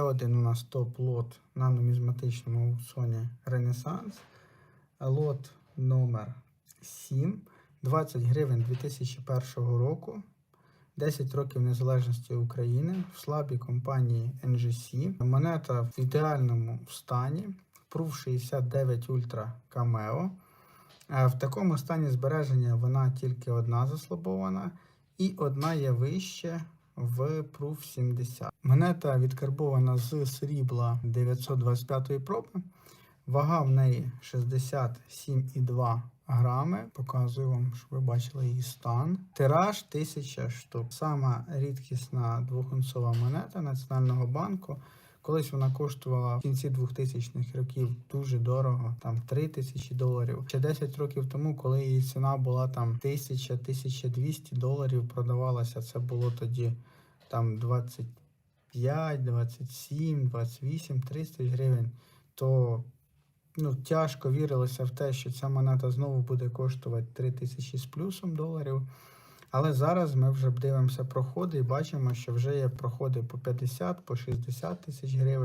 Один у нас топ-лот на нумізматичному аукціоні Ренесанс. Лот номер 7, 20 гривень 2001 року. 10 років незалежності України в слабій компанії NGC. Монета в ідеальному стані. Proof 69 Ultra Cameo. Е, В такому стані збереження вона тільки одна заслабована, і одна є вище в Proof 70. Монета відкарбована з срібла 925 проби. Вага в неї 67,2 грами. Показую вам, щоб ви бачили її стан. Тираж 1000 штук. Сама рідкісна двохунцова монета Національного банку. Колись вона коштувала в кінці 2000-х років дуже дорого, там 3 тисячі доларів. Ще 10 років тому, коли її ціна була там 1000-1200 доларів, продавалася. Це було тоді там 25, 27, 28, 300 гривень. То ну, тяжко вірилося в те, що ця монета знову буде коштувати 3 тисячі з плюсом доларів. Але зараз ми вже дивимося проходи і бачимо, що вже є проходи по 50, по 60 тисяч гривень.